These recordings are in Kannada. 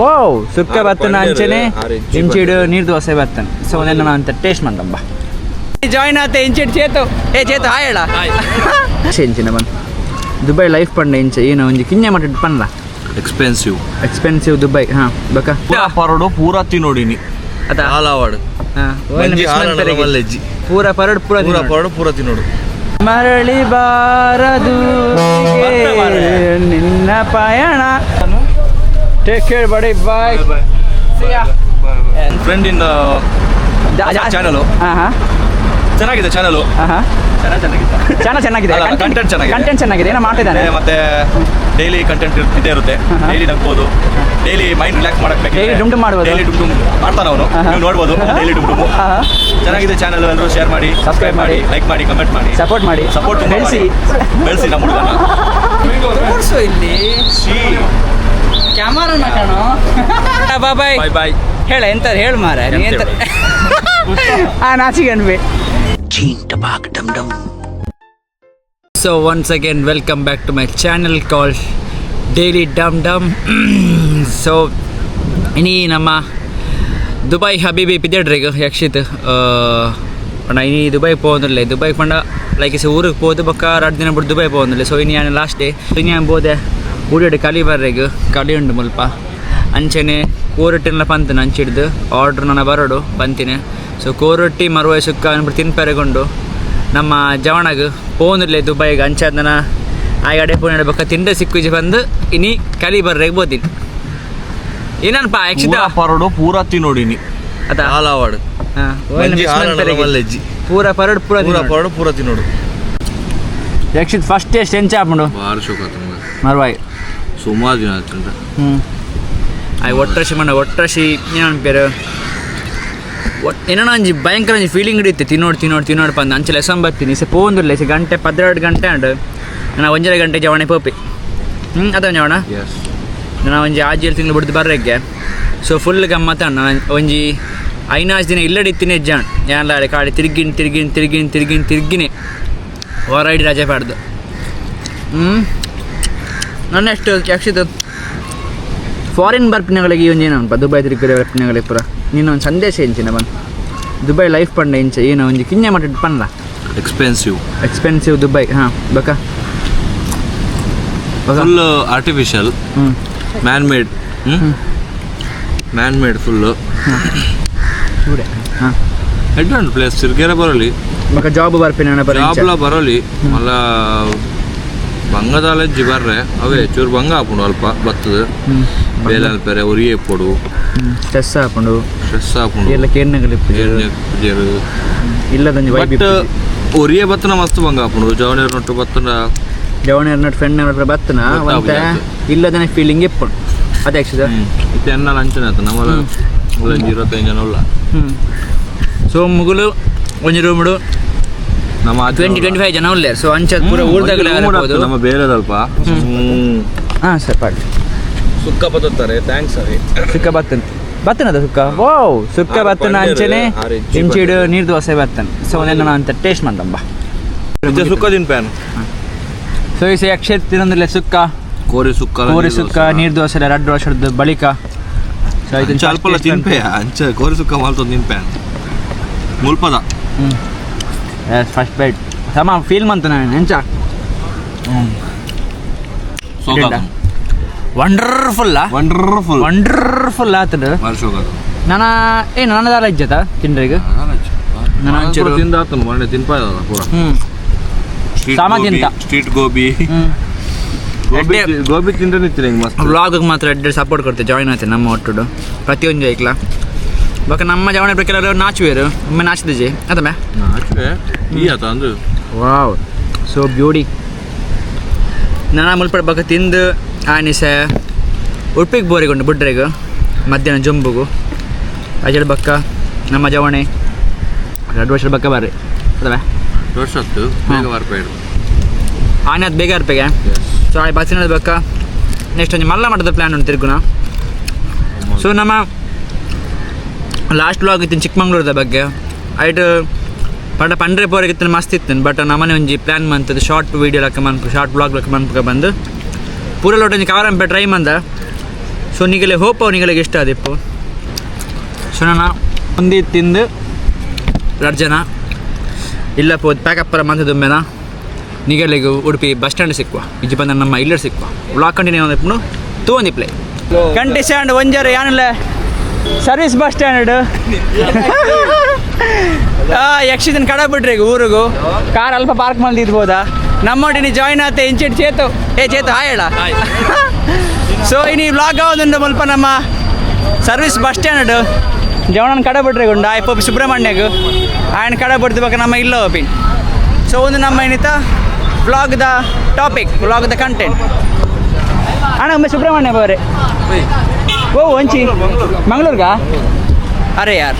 ವಾವ್ ಸುಕ್ಕ ಬತ್ತನ ಅಂಚನೆ. ಇಂಚಿಡು. ನೀರು ದೋಸೆ ಬತ್ತನ ಸೊ ಅದನ್ನ ಅಂತ ಟೇಸ್ಟ್ ಮಾಡಂಬ ಜಾಯ್ನ್ ಆತ ಇಂಚಿಡ್ ಚೇತು. ಏ ಚೇತು ಹಾಯ್ ಹೇಳ. ಇಂಚಿನ ಬಂದು ದುಬೈ ಲೈಫ್ ಪಂಡ ಇಂಚ. ಏನು ಒಂಜಿ ಕಿನ್ನೆ ಮಟ್ಟ ಪಂಡ ಎಕ್ಸ್ಪೆನ್ಸಿವ್ ಎಕ್ಸ್ಪೆನ್ಸಿವ್ ದುಬೈ ಹಾ ಬಕ ಪೂರ ಪರಡು ಪೂರ ತಿನ್ನೋಡಿನಿ. ಅದ? ಹಾಲಾವಾಡು. ಪೂರ ಪರಡ್ ಪೂರ ಪೂರ. ಪರಡು ಪೂರ ತಿನ್ನೋಡು. ಮರಳಿ ಬಾರದು. ನಿನ್ನ ಪಯಣ. Take care bye bye friend in the ಹಾಂ ಹಾಂ ಚೆನ್ನಾಗಿದೆ ಚಾನಲ್ ಹಾಂ ಹಾಂ ಚಾನಲ್ ಚೆನ್ನಾಗಿದೆ. ಅಲ್ಲ, content ಚೆನ್ನಾಗಿದೆ. ಕಂಟೆಂಟ್ ಚೆನ್ನಾಗಿದೆ. ಏನೋ ಮಾಡ್ತಿದ್ದಾನೆ. ಮತ್ತೆ ಡೈಲಿ ಕಂಟೆಂಟ್ ಇದ್ದೇ ಇರುತ್ತೆ. ಹಾ. ಡೈಲಿ ನಗ್ಬೋದು. ಡೈಲಿ ಮೈಂಡ್ ರಿಲ್ಯಾಕ್ಸ್ ಮಾಡಕ್ Daily ಡುಮ್ ಡುಮ್ ಮಾಡ್ಬೋದು. ಡೈಲಿ ಡುಮ್ ಡುಮ್ ಮಾಡ್ತಾನ ಅವನು. ಹಾ. ನೀವು ನೋಡ್ಬೋದು. ಡೈಲಿ ಡುಮ್ ಡುಮ್ ಹಾ. ಚೆನ್ನಾಗಿದೆ ಚಾನಲ್ ಎಲ್ಲರೂ ಶೇರ್ ಮಾಡಿ Subscribe ಸಬ್ಸ್ಕ್ರೈಬ್ ಮಾಡಿ. ಮಾಡಿ. ಲೈಕ್ ಮಾಡಿ ಕಮೆಂಟ್ ಮಾಡಿ. ಸಪೋರ್ಟ್ ಮಾಡಿ. ಸಪೋರ್ಟ್ ಬೆಳೆಸಿ ಬೆಳೆಸಿ ನಮ್ಮ ಹುಡುಗನ. ಇಲ್ಲಿ? ಕ್ಯಾಮರಾನ ಕಣೋ. ಬಾಯ್ ಬಾಯ್ ಬಾಯ್ ಹೇಳ ಎಂತ ಹೇಳ ಮಾರ ನೀ ಎಂತ ಆ ನಾಚಿಗೆ ಅನ್ಬಿ. So once again welcome back to my channel call daily ಡಮ್ ಡಮ್ ಸೊ ಇನಿ ನಮ್ಮ ದುಬೈ ಹಬೀಬಿ ಪಿದ್ಯಡ್ರಿಗೆ ಯಕ್ಷಿತ್. ಪಂಡ ಇನಿ ದುಬೈ ಪೋಂದಿಲ್ಲ ದುಬೈ ಪಂಡ ಲೈಕ್ ಇಸ್ ಊರಿಗೆ ಪೋದು ಬಕ್ಕ ಎರಡು ದಿನ ಬಿಟ್ಟು ದುಬೈ ಪೋಂದಿಲ್ಲ ಸೊ ಇನಿ ನಾನು ಲಾಸ್ಟ್ ಡೇ ಇನಿ ಬೋದೆ ಊಡಿಯೋಡು ಕಲಿ ಬರ್ರೆಗ್ ಕಲಿ ಉಂಡು ಮುಲ್ಪ. ಅಂಚೆನೆ ಕೋರೊಟ್ಟಿನ ಪಂತನ ಅಂಚಿಡ್ದು ಆರ್ಡ್ರ್ ನನ್ನ ಬರೋಡು ಬಂತಿನಿ ಸೊ ಕೋರೊಟ್ಟಿ ಮರುವೆ ಸುಕ್ಕ ಅನ್ಬಿಟ್ಟು ತಿನ್ಪೆರೆಗೊಂಡು ನಮ್ಮ ಜವಣಗ್ ಪೋನಿರ್ಲೆ ದುಬೈಗೆ ಅಂಚಾದನ ಆ ಅಡೆ ಪೋನ್ ಬೊಕ್ಕ ತಿಂಡ ಸಿಕ್ಕುಜಿ ಬಂದು ಇನಿ ಕಲಿ ಬರ್ರೆಗ್ ಬೋದಿನಿ. ಏನನ್ಪ ಯಕ್ಷಿತ? ಪರಡು ಪೂರ ತಿನ್ನೋಡಿನಿ. ಅದ? ಹಾಲಾವಾಡು ಪೂರ ಪರಡು ಪೂರ ಪೂರ ಪರಡು ಪೂರ ತಿನ್ನೋಡು. ಯಕ್ಷಿತ್ ಫಸ್ಟ್ ಟೇಸ್ಟ್ ಎಂಚ ಹಾಪುಂಡು ಭಾರಿ ಶೋಕ ತುಂಬ ಮರ್ವಾಯ್. ಸುಮಾರು ದಿನ ಆಯ್ತು ಹ್ಞೂ ಆಯ್ ಒಟ್ಟರಶಿ ಮಣ್ಣ ಒಟ್ಟರಶಿ ಏನು ಬೇರೆ ಒಟ್ ಏನೋ ಒಂಜಿ ಭಯಂಕರ ಒಂಜಿ ಫೀಲಿಂಗ್ ಹಿಡಿಯುತ್ತೆ. ತಿನ್ನೋಡು ತಿನ್ನೋಡು ತಿನ್ನೋಡು ಪಂದ್. ಅಂಚೆ ಎಸಂ ಬರ್ತೀನಿ. ಸೆ ಪೋಂದಿರ್ಲೆ ಸೆ ಗಂಟೆ ಪದ್ನೆರಡು ಗಂಟೆ ಅಂಡ್ ನಾನು ಒಂಜರ ಗಂಟೆ ಜವಣೆ ಪೋಪಿ. ಹ್ಞೂ ಅದ ಜವಣ? ನಾನು ಒಂಜಿ ಆಜಿ ಏಳು ತಿಂಗಳು ಬಿಡ್ದು ಬರ್ರೆಗ್ಗೆ. ಸೊ ಫುಲ್ ಗಮ್ಮತ್ತ ನಾನು ಒಂಜಿ ಐನಾಜ್ ದಿನ ಇಲ್ಲಡಿ ತಿನ್ನೆ ಜಾಣ್ ಯಾನ್ಲಾಡೆ ಕಾಡಿ ತಿರ್ಗಿನ್ ತಿರ್ಗಿನ್ ತಿರ್ಗಿನ್ ತಿರ್ಗಿನ್ ತಿರ್ಗಿನೇ. ಹೊರೈಡಿ ರಜೆ ಪಾಡ್ದು. ಹ್ಞೂ ನನ್ನ ಎಷ್ಟು ಯಕ್ಷಿತ ಫಾರಿನ್ ಬರ್ಪಿನಗಳಿಗೆ ಒಂಜಿ ಏನಪ್ಪ ದುಬೈ ತಿರುಗಿರೋ ಬರ್ಪಿನಗಳಿಗೆ ಪೂರ. ನೀನು ಒಂದು ಸಂದೇಶ ಇಂಚಿನ ಬಂದು? ದುಬೈ ಲೈಫ್ ಪಂಡ ಇಂಚೆ ಏನು ಒಂಜಿ ಕಿನ್ನೆ ಮಟ್ಟ ಪನ್ಲ ಎಕ್ಸ್ಪೆನ್ಸಿವ್ ಎಕ್ಸ್ಪೆನ್ಸಿವ್ ದುಬೈ ಹಾಂ ಬಕ full artificial man made man made full ಹಾಂ. ಅಂಡ್ ಪ್ಲೇಸ್ ತಿರ್ಗೇರ ಬರಲಿ. ಬಕ ಜಾಬ್ ಬರ್ಪಿನ ಬರಲಿ. ಮಲ್ಲ ಬಂಗದಾಲೆಜ್ಜಿ ಬರ್ರೆ ಅವೇ ಚೂರು ಬಂಗ ಹಾಕೊಂಡು ಅಲ್ಪ ಬತ್ತದ. ಬೇಲೆ ಅಲ್ಪರೆ ಉರಿಗೆ ಪೊಡು. ಸ್ಟ್ರೆಸ್ ಹಾಕೊಂಡು ಸ್ಟ್ರೆಸ್ ಹಾಕೊಂಡು ಎಲ್ಲ ಕೇರ್ನಗಳಿಪ್ಪು ಜೇರು ಇಲ್ಲದಂಜಿ ಬಟ್ ಉರಿಯ ಬತ್ತನ ಮಸ್ತ್ ಬಂಗ ಹಾಕೊಂಡು ಜವನೇರ್ ನೊಟ್ಟು ಬತ್ತನ. ಜವನೇರ್ ಎರಡು ಫ್ರೆಂಡ್ ಹತ್ರ ಬತ್ತನ. ಅದು. ಇಲ್ಲದನೆ ಫೀಲಿಂಗ್ ಇಪ್ಪು ಅದೇ ಯಕ್ಷಿತ ಇದು ಎನ್ನ ಲಂಚನ ಆಯ್ತು. ನಮ್ಮಲ್ಲ ಇರೋ ಜನ ಸೋ ಸೊ ಮುಗುಲು ಒಂಜಿ ರೂಮಡು. ನಮ್ಮ ಟ್ವೆಂಟಿ ಟ್ವೆಂಟಿ ಫೈವ್ ಜನ ಉಳ್ಳೇ ಸೊ ಅಂಚದ್ ಪೂರ ಆಗ್ಬೋದು ನಮ್ಮ ಬೇರೆದಲ್ಪ. ಹ್ಮ್. ಹಾಂ ಸರ್ ಪಾಡಿ ಸುಕ್ಕ ಬತ್ತಾರೆ ಥ್ಯಾಂಕ್ಸ್ ಸರಿ ಸುಕ್ಕ ಬತ್ತನ್. ಬತ್ತನದ ಸುಕ್ಕ? ವಾವ್ ಸುಕ್ಕ ಬತ್ತನ ಅಂಚನೆ ಇಂಚಿಡು ನೀರು ದೋಸೆ ಬತ್ತನ್. ಸೊ ಅದನ್ನ ಅಂತ ಟೇಸ್ಟ್ ಮಾಡ್ದಂಬ. ಸುಕ್ಕ ದಿನ ಪ್ಯಾನ್ ಸೊ ಈ ಯಕ್ಷ ತಿನ್ನೊಂದಿಲ್ಲ ಸುಕ್ಕ? ಕೋರಿ ಸುಕ್ಕ ಕೋರಿ ಸುಕ್ಕ ನೀರು ದೋಸೆ ಎರಡು ವರ್ಷದ ಬಳಿಕ? ಸೊ ಇದನ್ನ ಅಲ್ಪಲ್ಲ ತಿನ್ಪೆ. ಅಂಚ ಕೋರಿ ಸುಕ್ಕ ಮಾಲ್ತೊಂದು ತಿನ್ಪ್ಯಾನ್ ಮುಲ್ಪದ. ಹ್ಞೂ ಫಸ್ಟ್ ಬೈಟ್ ಸಮ ಫೀಲ್ ಮಂತು ನಾನು ಎಂಚ ಸೋಕ ವಂಡರ್ಫುಲ್ಲ ವಂಡರ್ಫುಲ್ ವಂಡರ್ಫುಲ್ ಆತದ. ನನ್ನ ಏನು ನನ್ನದಾರ ಲಜ್ಜ ತಿಂಡ್ರಿಗೆ ನಾನು ಒಂಚೂರು- ತಿಂದ ಆತನು ಮೊನ್ನೆ ತಿನ್ಪಾದ ಪೂರ. ಸ್ಟ್ರೀಟ್ ಗೋಬಿ ಗೋಬಿ. ತಿಂದ್ರೆ ನಿಂತಿಲ್ಲ ಹಿಂಗೆ ಮಸ್ತ್. ವ್ಲಾಗಿಗೆ ಮಾತ್ರ ಎಡ್ಡೆ ಸಪೋರ್ಟ್ ಕೊಡ್ತೆ ಜಾಯ್ನ್ ಆಯ್ತು ನಮ್ಮ ಒಟ್ಟು ಪ್ರತಿಯೊಂದು ಐಕ್ಲ ಬಕ ನಮ್ಮ ಜವನ ಬೇಕಾದ್ರೆ ನಾಚುವೇರು ಒಮ್ಮೆ ನಾಚ್ದಿಜಿ ಅದ ಮ್ಯಾ ನಾಚುವೆ ಈ ಆತ ಅಂದು ವಾವ್ ಸೊ ಬ್ಯೂಟಿ ನಾನು ಮುಲ್ಪಡ ಬಕ ತಿಂದು ಆನಿಸ ಉಡುಪಿಗೆ ಬೋರಿಗೊಂಡು ಬುಡ್ರೆಗೆ ಮಧ್ಯಾಹ್ನ ಜಂಬುಗು ಅಜಡ್ ಬಕ್ಕ ನಮ್ಮ ಜವಣೆ ಎರಡು ವರ್ಷದ ಬಕ್ಕ ಬರ್ರಿ ವರ್ಷ ಹತ್ತು ಬೇಗ ಆನೆ ಅದು ಬೇಗ ಇರ್ಬೇಕೆ ಸೊ ಆ ಬಸ್ಸಿನ ಬಕ್ಕ ನೆಕ್ಸ್ಟ್ ಒಂದು ಮಲ್ಲ ಮಠದ ಪ್ಲ್ಯಾನ್ ಉಂಟು ತಿರ್ಗುನ ಸೊ ನಮ್ಮ ಲಾಸ್ಟ್ ವ್ಲಾಗ್ ಇತ್ತು ಚಿಕ್ಕಮಂಗ್ಳೂರದ ಬಗ್ಗೆ. ಐಟ್ ಪಂಡ ಪಂಡ್ರೆ ಪೋರಿಗೆ ಇತ್ತು, ಮಸ್ತ್ ಇತ್ತು. ಬಟ್ ನಮ್ಮನೆ ಒಂಜಿ ಪ್ಲ್ಯಾನ್ ಮಂತದ್ದು ಶಾರ್ಟ್ ವೀಡಿಯೋ ಲಕ್ಕ ಮನ್ಪು ಶಾರ್ಟ್ ವ್ಲಾಗ್ ಲಕ್ಕ ಮನ್ಪುಗ ಬಂದು. ಪೂರ ಲೋಟ ಒಂಜಿ ಕವರ್ ಅಂಪೆ ಟ್ರೈ ಮಂದ. ಸೊ ನಿಗಲೆ ಹೋಪ್ ಅವನಿಗಳಿಗೆ ಇಷ್ಟ ಆದಿಪ್ಪು ಸೊ ನಾನು ಒಂದಿ ತಿಂದು ಎರಡು ಜನ ಇಲ್ಲ ಪೋದ್ ಪ್ಯಾಕಪ್ಪರ ಮಂತ ದುಂಬೆನ ನಿಗಲಿಗೆ ಉಡುಪಿ ಬಸ್ ಸ್ಟ್ಯಾಂಡ್ ಸಿಕ್ಕುವ ಇಜ್ಜಿ ಬಂದ ನಮ್ಮ ಇಲ್ಲರ್ ಸಿಕ್ಕುವ ಬ್ಲಾಕ್ ಕಂಟಿನ್ಯೂ ಅಂದಿಪ್ಪು ತೂಂದಿ ಪ್ಲೇ ಕಂಟಿ ಸ್ಟ್ಯಾಂಡ್ ಒಂಜಾರು ಯಾನಲ್ಲ ಸರ್ವಿಸ್ ಬಸ್ ಸ್ಟ್ಯಾಂಡ್ ಯಕ್ಷಿದನ್ ಕಡ ಬಿಡ್ರಿ ಈಗ ಊರಿಗೂ. ಕಾರ್ ಅಲ್ಪ ಪಾರ್ಕ್ ಮಾಡಿ ಇರ್ಬೋದಾ? ನಮ್ಮೊಟ್ಟಿನಿ ಜಾಯಿನ್ ಆತ ಇಂಚಿಟ್ ಚೇತು. ಏ ಚೇತು ಹಾಯೇಳ ಸೊ ಇನಿ ಬ್ಲಾಗ್ ಆಗೋದು ಮುಲ್ಪ ನಮ್ಮ ಸರ್ವಿಸ್ ಬಸ್ ಸ್ಟ್ಯಾಂಡ್ ಜವಣನ್ ಕಡ ಬಿಡ್ರಿ ಗುಂಡ ಐಪೋಪಿ ಸುಬ್ರಹ್ಮಣ್ಯಗ್. ಆಯ್ನ ಕಡ ಬಿಡ್ತಿರ್ಬೇಕು ನಮ್ಮ ಇಲ್ಲ ಪಿನ್ ಸೊ ಒಂದು ನಮ್ಮ ಏನಿತ blog the topic blog the content ಅಣ್ಣ ಒಮ್ಮೆ ಸುಬ್ರಹ್ಮಣ್ಯ ಬವ್ರೆ ಓ ಒಂಚಿ. ಮಂಗ್ಳೂರ್ಗಾ? ಅರೆ ಯಾರ್?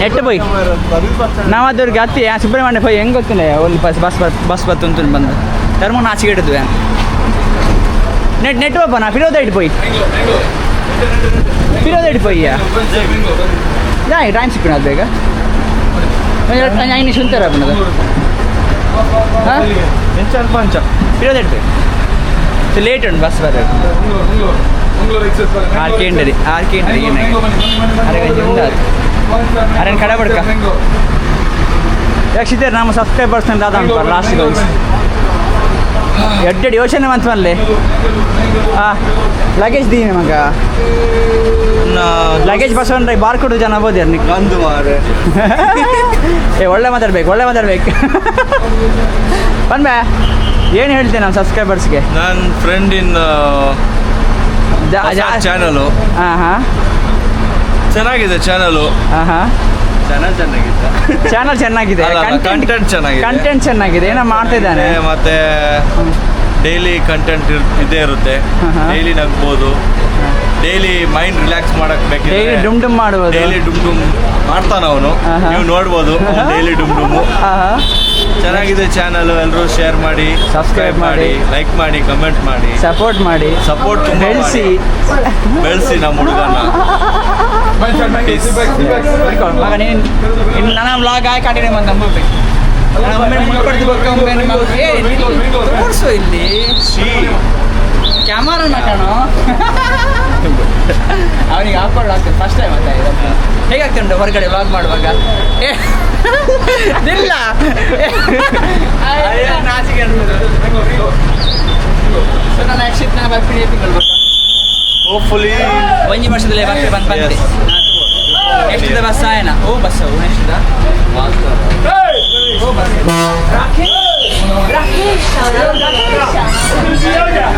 ನೆಟ್ ಪೋಯ್ ಅದ್ರಿಗೆ ಹತ್ತಿ ಸುಬ್ರಹ್ಮಣ್ಯ ಪೋಯ್ ಹೆಂಗೆ ಗೊತ್ತಿಲ್ಲ ಒಂದು ಬಸ್ ಬಸ್ ಬಸ್ ಬತ್ತು ಬಂದು. ಧರ್ಮನ ಆಚೆಗೆ ಇಟ್ಟಿದ್ವಿ ನೆಟ್ ನೆಟ್ ಒಬ್ಬ ನಾ ಫಿರೋದ ಇಟ್ಟು ಪೋಯ್ ಫಿರೋದ ಇಟ್ಟು ಪೋಯ್ಯ ಯಾ? ಟೈಮ್ ಸಿಕ್ಕಿನ ಅದು ಬೇಗ ಐದು ಶುಂತರ ಹಾಂ? ಫಿರೋದ ಇಟ್ಟು ಪೋಯ್ ಲೇಟ್ ಉಂಟು ಬಸ್ ಬರೋದು ಆರ್ ಕೆ ಎಂಡರಿ ಆರ್ ಕೆ ಎಂಡರಿ ಅರೆ ಕಡೆ ಬಡ್ಕ ಯಾಕೆ ನಮ್ಮ ಸಬ್ಸ್ಕ್ರೈಬರ್ಸ್ ದಾದ ಉಂಟು ಲಾಸ್ಟ್ ಹೋಗಿ ಎಡ್ಡೆಡ್ ಯೋಚನೆ ಮಂತ್ ಮಲ್ಲೆ ಹಾಂ ಲಗೇಜ್ ದೀನಿ ಮಗ ಲಗೇಜ್ ಬಸ್ ಅಂದ್ರೆ ಬಾರ್ ಕೊಡು ಜನ ಬೋದು ನಿಕ್ ನಂದು ಮಾರೆ. ಏ ಒಳ್ಳೆ ಮಾತಾಡ್ಬೇಕು ಒಳ್ಳೆ ಮಾತಾಡ್ಬೇಕು. ಬಂದ್ಬೆ ಏನು ಹೇಳ್ತೀನಿ ನಮ್ಮ ಸಬ್ಸ್ಕ್ರೈಬರ್ಸ್ಗೆ ನನ್ನ ಫ್ರೆಂಡ್ ಇನ್ ಚಾನಲು ಹಾಂ ಹಾಂ. ಚೆನ್ನಾಗಿದೆ ಚಾನಲು ಹಾಂ ಹಾಂ. ಚಾನಲ್ ಚೆನ್ನಾಗಿದೆ. ಚಾನಲ್ ಚೆನ್ನಾಗಿದೆ ಕಂಟೆಂಟ್ ಚೆನ್ನಾಗಿದೆ. ಕಂಟೆಂಟ್ ಚೆನ್ನಾಗಿದೆ. ಏನೋ ಮಾಡ್ತಿದ್ದಾನೆ. ಮತ್ತೆ ಡೈಲಿ ಕಂಟೆಂಟ್ ಇದೇ ಇರುತ್ತೆ. ಡೈಲಿ ನಗ್ಬೋದು. ಡೈಲಿ ಮೈಂಡ್ ರಿಲ್ಯಾಕ್ಸ್ ಮಾಡಕ್ ಡೈಲಿ ಬೇಕಿದ್ರೆ ಡುಮ್ ಡುಮ್ ಮಾಡುವುದು. ಡೈಲಿ ಡುಮ್ ಡುಮ್ ಮಾಡ್ತಾನ ಅವನು. ನೀವು ನೋಡ್ಬೋದು ಡೈಲಿ ಡುಮ್ ಡುಮ್ ಆಹಾ. ಚೆನ್ನಾಗಿದೆ ಚಾನಲ್ ಎಲ್ಲರೂ ಶೇರ್ ಮಾಡಿ ಸಬ್ಸ್ಕ್ರೈಬ್ ಮಾಡಿ. ಲೈಕ್ ಮಾಡಿ ಕಮೆಂಟ್ ಮಾಡಿ. ಸಪೋರ್ಟ್ ಮಾಡಿ. ಸಪೋರ್ಟ್ ಬೆಳೆಸಿ. ಬೆಳೆಸಿ ನಮ್ಮ ಹುಡುಗನ. ಮಗ ನೀನು ಇನ್ನು ನನ್ನ ವ್ಲಾಗ್ ಆಗಿ ಕಂಟಿನ್ಯೂ ಬಂದು ನಂಬಬೇಕು ತೋರಿಸು ಇಲ್ಲಿ. ಕ್ಯಾಮರಾನ ಕಣೋ ಅವನಿಗೆ ಹಾಕೊಂಡು ಆಗ್ತದೆ. ಫಸ್ಟ್ ಟೈಮ್ ಅಂತ ಹೇಗೆ ಹೇಗಾಗ್ತದೆ ಉಂಟು ಹೊರಗಡೆ ವ್ಲಾಗ್ ಮಾಡುವಾಗ? ಏ, ಇಲ್ಲ ನಾಚಿಕೆ ಸೊ ನಾನು ಬರ್ತೀನಿ ತಿಂಗಳು ಹೋಪ್ಫುಲಿ ಒಂಜಿ ವರ್ಷದಲ್ಲಿ ಬರ್ತಿ ಬಂದು ಬಂದೆ ಎಷ್ಟಿದೆ ಬಸ್ ಆಯನ ಓ ಬಸ್ ಅವು ಎಷ್ಟಿದ ಓ ಬಸ್.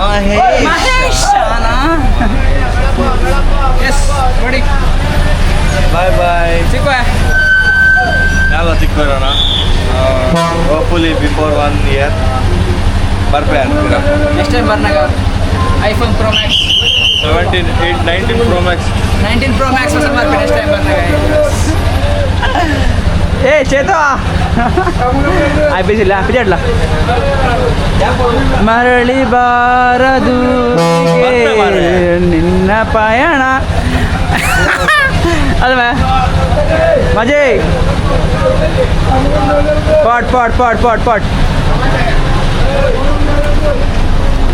ಮಹೇಶ್ ಎಸ್ ನೋಡಿ ಬಾಯ್ ಬಾಯ್ ಸಿಕ್ಕುವ ಎಲ್ಲ ಸಿಕ್ಕೋಣ ಹೋಪ್ಫುಲಿ ಬಿಫೋರ್ ಒನ್ ಇಯರ್ ಬರ್ಬೇ ಅಂತೀರಾ next time ಬರ್ನಾಗ iPhone Pro Max seventeen eight nineteen Pro Max nineteen Pro Max ಹೊಸ ಬರ್ತೀನಿ ನೆಕ್ಸ್ಟ್ ಟೈಮ್ ಬಂದಾಗ ಏ ಚೇತ ಆಯ್ ಬಿಸಿಲ್ಲ ಬಿಜಾಡ್ಲ? ಮರಳಿ ಬಾರದು ನಿನ್ನ ಪಯಣ. ಅಲ್ವಾ? ಮಜೆ. ಪಾಟ್ ಪಾಟ್ ಪಾಟ್ ಪಾಟ್ ಪಾಟ್.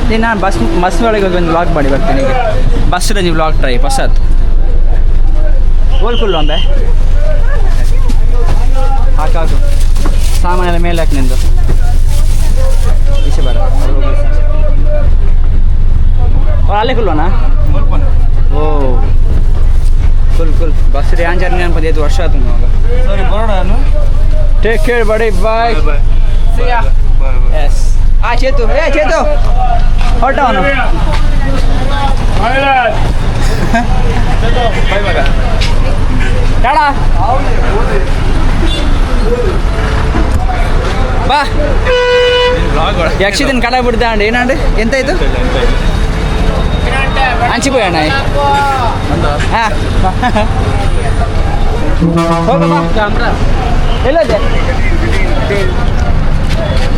ನೀನು ನಾನು ಬಸ್ ಬಸ್ ಒಳಗೆ ಹೋಗಿ ಒಂದು ವ್ಲಾಗ್ ಮಾಡಿ ಬರ್ತೀನಿ ಈಗ. ಬಸ್ ನೀವು ವ್ಲಾಗ್ ಟ್ರೈ ಬಸ್ಸತ್ ಓಲ್ಕುಲ್ಲು ಅಂಬೆ ಹಾಕಾಕು ಸಾಮಾನೆಲ್ಲ ಮೇಲೆ ಹಾಕಿ ನಿಂದು. ಈಚೆ ಬರ ಅವ್ರು ಹೋಗ್ಲಿ. ಅವ್ರು ಅಲ್ಲೇ ಕುಲ್ವನಾ ಓ ಕುಲ್ ಕುಲ್ ಬಸ್ ಯಾನ್ ಜರ್ನಿ ಅನ್ಪದ ಐದು ವರ್ಷ ಆಯ್ತು ಇವಾಗ ಸರಿ ಬರೋಣ ನಾನು take care buddy bye bye See ya. Bye S ಆ ಚೇತು ಏ ಚೇತು ಹೊರಟ ಅವನು ಬಾಯ್ ಮಗ ಟಾಡಾ ಬಾ ಯಕ್ಷಿದನ್ ಕಡ ಬಿಡ್ದ ಅಂಡ್ ಏನಂಡ್ ಎಂತಾಯ್ತು ಹಂಚಿపోయాಣ ಹಾಂ. ಹೋಗಮ್ಮ ಎಲ್ಲೋದೆ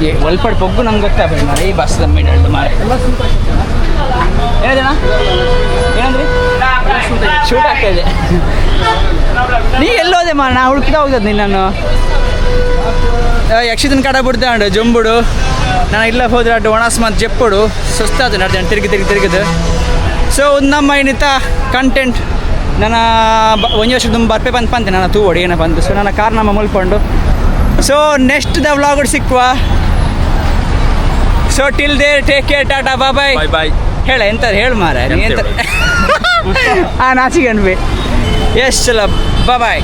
ಏ ಒಲ್ಪಡ್ ಪೊಗ್ಗು ನಂಗೆ ಗೊತ್ತಾಗ್ಬೇಕು ಮಾರೆ ಈ ಬಸ್ ದಮ್ಮಿಡಲ್ದು ಮಾರೆ. ಏನದಣ್ಣ ಏನಂದ್ರಿ? ಶೂಟ್ ಆಗ್ತಾ ಇದೆ. ನೀ ಎಲ್ಲೋದೆ ಮಾರ ನಾ ಹುಡುಕಿದ ಹೋಗ್ತದೆ ನಿನ್ನನ್ನು. ಯಕ್ಷಿತನ ಕಡ ಬಿಡ್ತಾಂಡು ಜಂಬುಡು. ನಾನು ಇಲ್ಲ ಹೋದ್ರೆ ಅಡ್ಡು ಒಣಸ್ ಮತ್ತು ಜಪ್ಪುಡು. ಸುಸ್ತಾದ ನಡ್ದೆ ತಿರುಗಿ ತಿರುಗಿ ತಿರುಗಿದು ಸೊ ಒಂದು ನಮ್ಮ ಏನಿತ್ತ ಕಂಟೆಂಟ್ ನನ್ನ ಬ ಒಂದು ವರ್ಷ ತುಂಬ ಬರ್ಪೆ ಬಂದು ನಾನು ತೂ ಏನೋ ಬಂದು ಸೊ ನನ್ನ ಕಾರ್ ನಮ್ಮ ಮುಲ್ಕೊಂಡು. So next the vlog ಸಿಕ್ಕುವ so till there take care tata bye-bye bye bye ಹೇಳ ಎಂತ ಹೇಳು ಮಾರ ಎಂತ ಆ ನಾಚಿಗೆ ಅನ್ಬಿ. ಎಸ್ ಚಲ. ಬಾಯ್